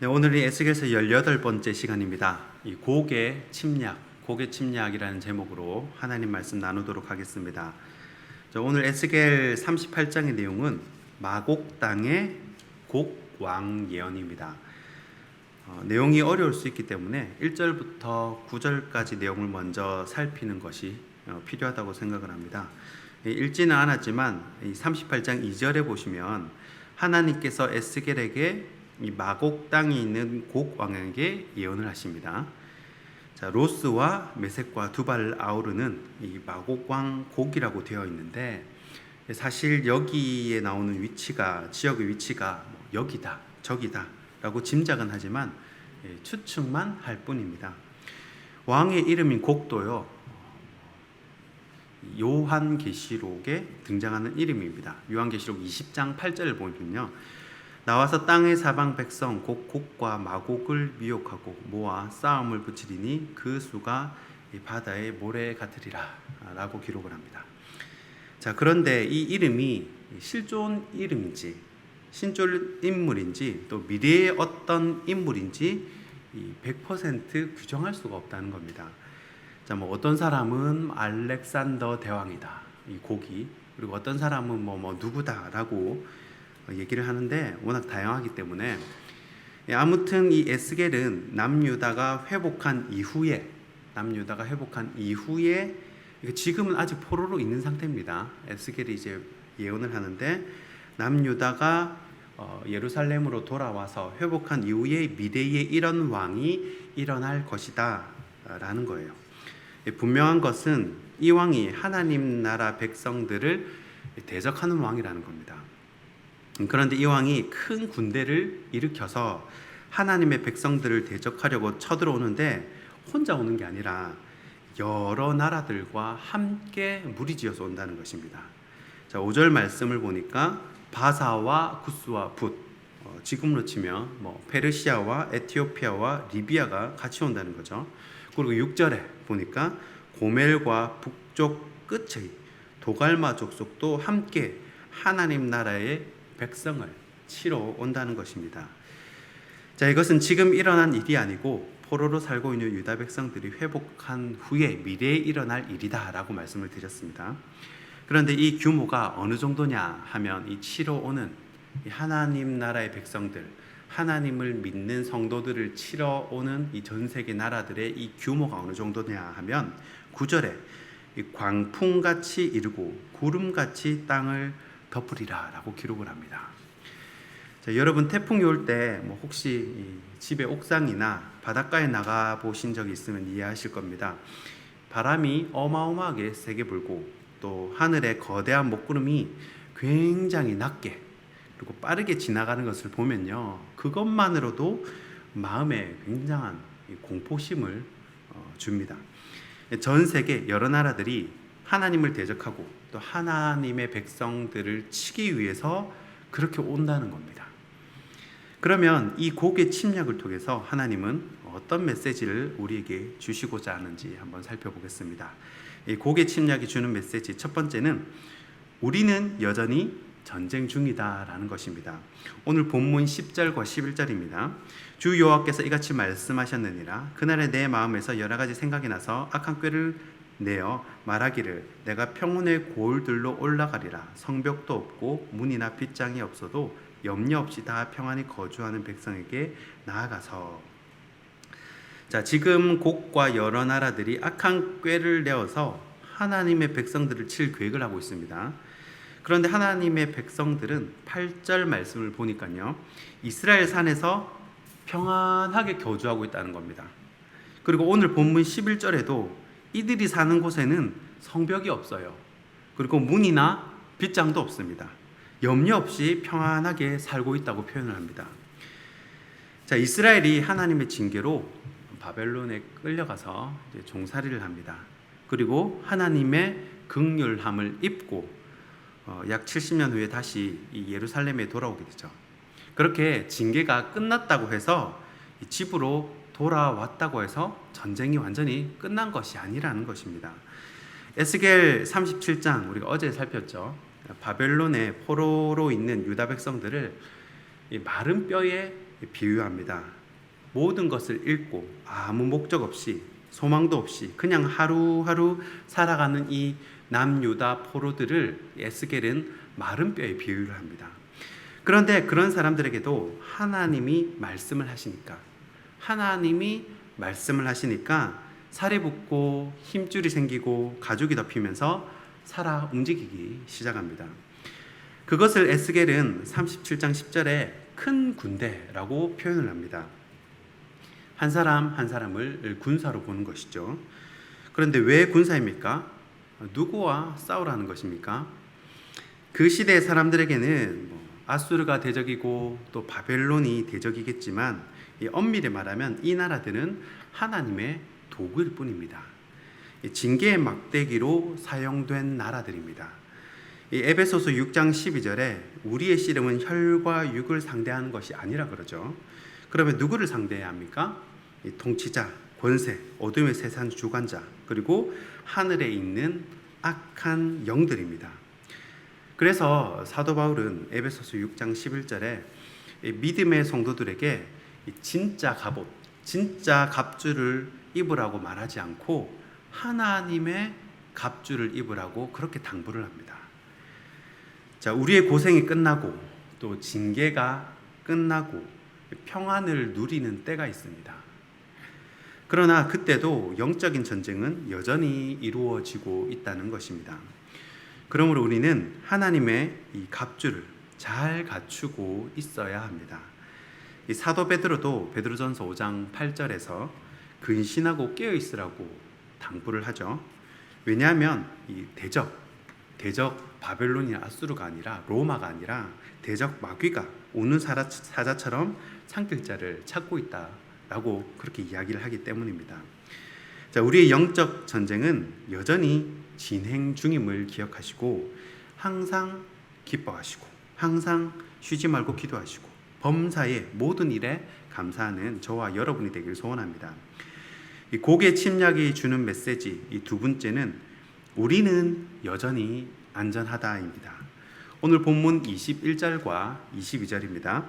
네, 오늘이 에스겔서 18번째 시간입니다. 이 고개 침략, 고개 침략이라는 제목으로 하나님 말씀 나누도록 하겠습니다. 자, 오늘 에스겔 38장의 내용은 마곡 땅의 곡왕 예언입니다. 어, 내용이 어려울 수 있기 때문에 1절부터 9절까지 내용을 먼저 살피는 것이 어, 필요하다고 생각을 합니다. 예, 읽지는 않았지만 이 38장 2절에 보시면 하나님께서 에스겔에게 이 마곡 땅에 있는 곡 왕에게 예언을 하십니다. 자, 로스와 메색과 두발 아우르는 이 마곡 왕 곡이라고 되어 있는데 사실 여기에 나오는 위치가 지역의 위치가 뭐 여기다 저기다라고 짐작은 하지만 예, 추측만 할 뿐입니다. 왕의 이름인 곡도요 요한계시록에 등장하는 이름입니다. 요한계시록 20장 8절을 보면요. 나와서 땅의 사방 백성 곡곡과 마곡을 미혹하고 모아 싸움을 붙이리니 그 수가 이 바다의 모래 같으리라라고 기록을 합니다. 자 그런데 이 이름이 실존 이름인지 신존 인물인지 또 미래의 어떤 인물인지 100% 규정할 수가 없다는 겁니다. 자, 뭐 어떤 사람은 알렉산더 대왕이다. 이 곡이 그리고 어떤 사람은 뭐, 뭐 누구다라고 얘기를 하는데 워낙 다양하기 때문에 예, 아무튼 이 에스겔은 남유다가 회복한 이후에 남유다가 회복한 이후에 지금은 아직 포로로 있는 상태입니다. 에스겔이 이제 예언을 하는데 남유다가 어, 예루살렘으로 돌아와서 회복한 이후에 미래에 이런 왕이 일어날 것이다라는 거예요. 예, 분명한 것은 이 왕이 하나님 나라 백성들을 대적하는 왕이라는 겁니다. 그런데 이 왕이 큰 군대를 일으켜서 하나님의 백성들을 대적하려고 쳐들어오는데 혼자 오는 게 아니라 여러 나라들과 함께 무리지어서 온다는 것입니다. 자, 5절 말씀을 보니까 바사와 구스와 붓 어, 지금으로 치면 뭐 페르시아와 에티오피아와 리비아가 같이 온다는 거죠. 그리고 6절에 보니까 고멜과 북쪽 끝의 도갈마 족속도 함께 하나님 나라의 백성을 치러 온다는 것입니다. 자, 이것은 지금 일어난 일이 아니고 포로로 살고 있는 유다 백성들이 회복한 후에 미래에 일어날 일이다라고 말씀을 드렸습니다. 그런데 이 규모가 어느 정도냐 하면 이 치러 오는 하나님 나라의 백성들, 하나님을 믿는 성도들을 치러 오는 이 전 세계 나라들의 이 규모가 어느 정도냐 하면 9절에 광풍같이 이르고 구름같이 땅을 덮으리라 라고 기록을 합니다. 자, 여러분 태풍이 올 때 뭐 혹시 집의 옥상이나 바닷가에 나가 보신 적이 있으면 이해하실 겁니다. 바람이 어마어마하게 세게 불고 또 하늘에 거대한 먹구름이 굉장히 낮게 그리고 빠르게 지나가는 것을 보면요. 그것만으로도 마음에 굉장한 공포심을 어, 줍니다. 전 세계 여러 나라들이 하나님을 대적하고 또 하나님의 백성들을 치기 위해서 그렇게 온다는 겁니다. 그러면 이 곡의 침략을 통해서 하나님은 어떤 메시지를 우리에게 주시고자 하는지 한번 살펴보겠습니다. 이 곡의 침략이 주는 메시지 첫 번째는 우리는 여전히 전쟁 중이다라는 것입니다. 오늘 본문 10절과 11절입니다. 주 여호와께서 이같이 말씀하셨느니라 그날에 내 마음에서 여러 가지 생각이 나서 악한 꾀를 내어 말하기를 내가 평온의 고을들로 올라가리라 성벽도 없고 문이나 빗장이 없어도 염려 없이 다 평안히 거주하는 백성에게 나아가서 자 지금 곡과 여러 나라들이 악한 꾀를 내어서 하나님의 백성들을 칠 계획을 하고 있습니다. 그런데 하나님의 백성들은 8절 말씀을 보니까요. 이스라엘 산에서 평안하게 거주하고 있다는 겁니다. 그리고 오늘 본문 11절에도 이들이 사는 곳에는 성벽이 없어요. 그리고 문이나 빗장도 없습니다. 염려 없이 평안하게 살고 있다고 표현을 합니다. 자, 이스라엘이 하나님의 징계로 바벨론에 끌려가서 종살이를 합니다. 그리고 하나님의 극률함을 입고 어, 약 70년 후에 다시 예루살렘에 돌아오게 되죠. 그렇게 징계가 끝났다고 해서 집으로 돌아왔다고 해서 전쟁이 완전히 끝난 것이 아니라는 것입니다. 에스겔 37장 우리가 어제 살폈죠. 바벨론의 포로로 있는 유다 백성들을 마른 뼈에 비유합니다. 모든 것을 잃고 아무 목적 없이 소망도 없이 그냥 하루하루 살아가는 이 남유다 포로들을 에스겔은 마른 뼈에 비유를 합니다. 그런데 그런 사람들에게도 하나님이 말씀을 하시니까 하나님이 말씀을 하시니까 살이 붙고 힘줄이 생기고 가죽이 덮이면서 살아 움직이기 시작합니다. 그것을 에스겔은 37장 10절에 큰 군대라고 표현을 합니다. 한 사람 한 사람을 군사로 보는 것이죠. 그런데 왜 군사입니까? 누구와 싸우라는 것입니까? 그 시대 사람들에게는 뭐 아수르가 대적이고 또 바벨론이 대적이겠지만 이 엄밀히 말하면 이 나라들은 하나님의 도구일 뿐입니다. 이 징계의 막대기로 사용된 나라들입니다. 이 에베소서 6장 12절에 우리의 씨름은 혈과 육을 상대하는 것이 아니라 그러죠. 그러면 누구를 상대해야 합니까? 이 통치자, 권세, 어둠의 세상 주관자, 그리고 하늘에 있는 악한 영들입니다. 그래서 사도 바울은 에베소서 6장 11절에 이 믿음의 성도들에게 이 진짜 갑옷, 진짜 갑주를 입으라고 말하지 않고 하나님의 갑주를 입으라고 그렇게 당부를 합니다. 자, 우리의 고생이 끝나고 또 징계가 끝나고 평안을 누리는 때가 있습니다. 그러나 그때도 영적인 전쟁은 여전히 이루어지고 있다는 것입니다. 그러므로 우리는 하나님의 이 갑주를 잘 갖추고 있어야 합니다. 이 사도 베드로도 베드로전서 5장 8절에서 근신하고 깨어 있으라고 당부를 하죠. 왜냐하면 이 대적 대적 바벨론이나 아수르가 아니라 로마가 아니라 대적 마귀가 오는 사자처럼 상길자를 찾고 있다라고 그렇게 이야기를 하기 때문입니다. 자, 우리의 영적 전쟁은 여전히 진행 중임을 기억하시고 항상 기뻐하시고 항상 쉬지 말고 기도하시고 범사의 모든 일에 감사하는 저와 여러분이 되길 소원합니다. 이 곡의 침략이 주는 메시지 이 두 번째는 우리는 여전히 안전하다입니다. 오늘 본문 21절과 22절입니다.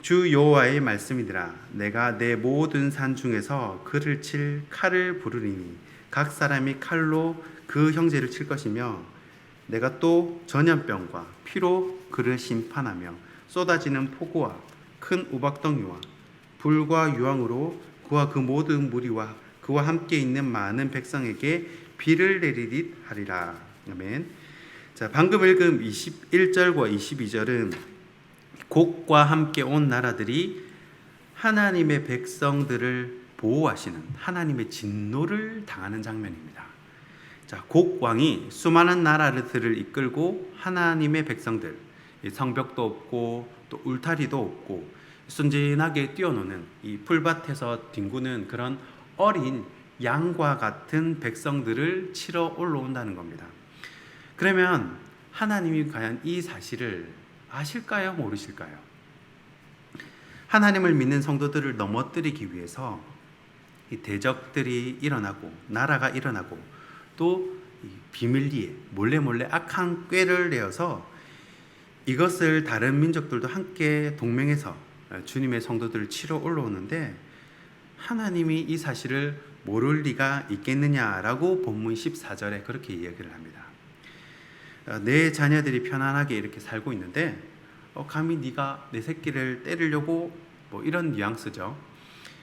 주 여호와의 말씀이니라 내가 내 모든 산 중에서 그를 칠 칼을 부르리니 각 사람이 칼로 그 형제를 칠 것이며 내가 또 전염병과 피로 그를 심판하며 쏟아지는 폭우와 큰 우박덩이와 불과 유황으로 그와 그 모든 무리와 그와 함께 있는 많은 백성에게 비를 내리듯 하리라. 아멘. 자, 방금 읽은 21절과 22절은 곡과 함께 온 나라들이 하나님의 백성들을 보호하시는 하나님의 진노를 당하는 장면입니다. 자, 곡 왕이 수많은 나라들을 이끌고 하나님의 백성들, 성벽도 없고 또 울타리도 없고 순진하게 뛰어노는 이 풀밭에서 뒹구는 그런 어린 양과 같은 백성들을 치러 올라온다는 겁니다. 그러면 하나님이 과연 이 사실을 아실까요? 모르실까요? 하나님을 믿는 성도들을 넘어뜨리기 위해서 이 대적들이 일어나고 나라가 일어나고 또 비밀리에 몰래 몰래 악한 꾀를 내어서 이것을 다른 민족들도 함께 동맹해서 주님의 성도들을 치러 올라오는데 하나님이 이 사실을 모를 리가 있겠느냐라고 본문 14절에 그렇게 이야기를 합니다. 어, 내 자녀들이 편안하게 이렇게 살고 있는데 어, 감히 네가 내 새끼를 때리려고 뭐 이런 뉘앙스죠.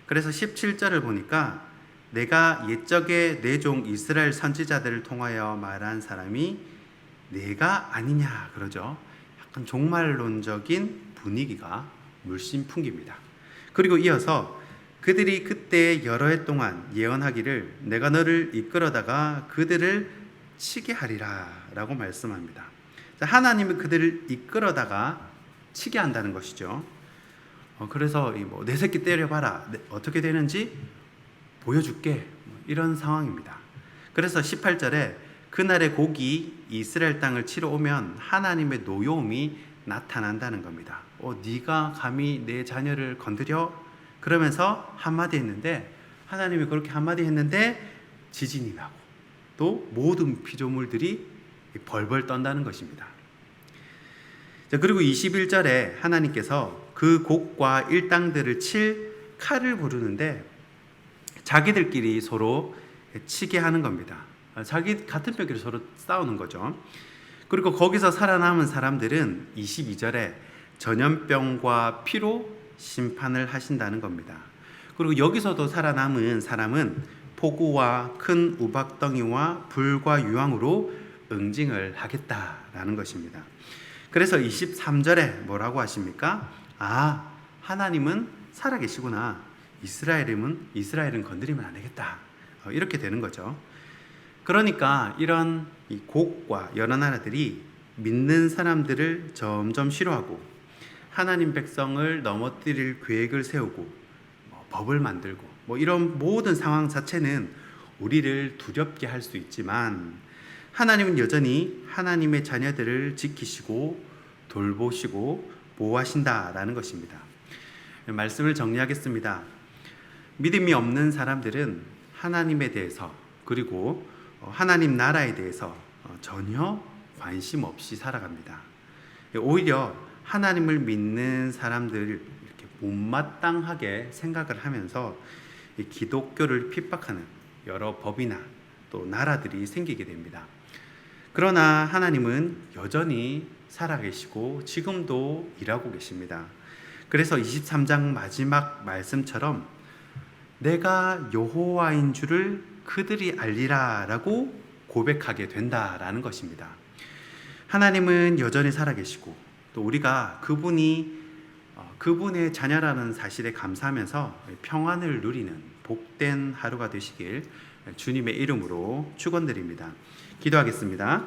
그래서 17절을 보니까 내가 옛적에 내 종 이스라엘 선지자들을 통하여 말한 사람이 내가 아니냐 그러죠. 종말론적인 분위기가 물씬 풍깁니다. 그리고 이어서 그들이 그때 여러 해 동안 예언하기를 내가 너를 이끌어다가 그들을 치게 하리라 라고 말씀합니다. 하나님은 그들을 이끌어다가 치게 한다는 것이죠. 어, 그래서 뭐내 새끼 때려봐라 어떻게 되는지 보여줄게 뭐 이런 상황입니다. 그래서 18절에 그날의 곡이 이스라엘 땅을 치러 오면 하나님의 노여움이 나타난다는 겁니다. 어, 네가 감히 내 자녀를 건드려? 그러면서 한마디 했는데 하나님이 그렇게 한마디 했는데 지진이 나고 또 모든 피조물들이 벌벌 떤다는 것입니다. 자, 그리고 21절에 하나님께서 그 곡과 일당들을 칠 칼을 부르는데 자기들끼리 서로 치게 하는 겁니다. 자기 같은 뼈끼리 서로 싸우는 거죠. 그리고 거기서 살아남은 사람들은 22절에 전염병과 피로 심판을 하신다는 겁니다. 그리고 여기서도 살아남은 사람은 폭우와 큰 우박덩이와 불과 유황으로 응징을 하겠다라는 것입니다. 그래서 23절에 뭐라고 하십니까? 아, 하나님은 살아계시구나. 이스라엘은 이스라엘은 건드리면 안 되겠다. 어, 이렇게 되는 거죠. 그러니까 이런 이 곡과 여러 나라들이 믿는 사람들을 점점 싫어하고 하나님 백성을 넘어뜨릴 계획을 세우고 뭐 법을 만들고 뭐 이런 모든 상황 자체는 우리를 두렵게 할 수 있지만 하나님은 여전히 하나님의 자녀들을 지키시고 돌보시고 보호하신다라는 것입니다. 말씀을 정리하겠습니다. 믿음이 없는 사람들은 하나님에 대해서 그리고 어, 하나님 나라에 대해서 어, 전혀 관심 없이 살아갑니다. 오히려 하나님을 믿는 사람들 이렇게 못마땅하게 생각을 하면서 이 기독교를 핍박하는 여러 법이나 또 나라들이 생기게 됩니다. 그러나 하나님은 여전히 살아계시고 지금도 일하고 계십니다. 그래서 23장 마지막 말씀처럼 내가 여호와인 줄을 그들이 알리라라고 고백하게 된다라는 것입니다. 하나님은 여전히 살아계시고 또 우리가 그분이 어, 그분의 자녀라는 사실에 감사하면서 평안을 누리는 복된 하루가 되시길 주님의 이름으로 축원드립니다. 기도하겠습니다.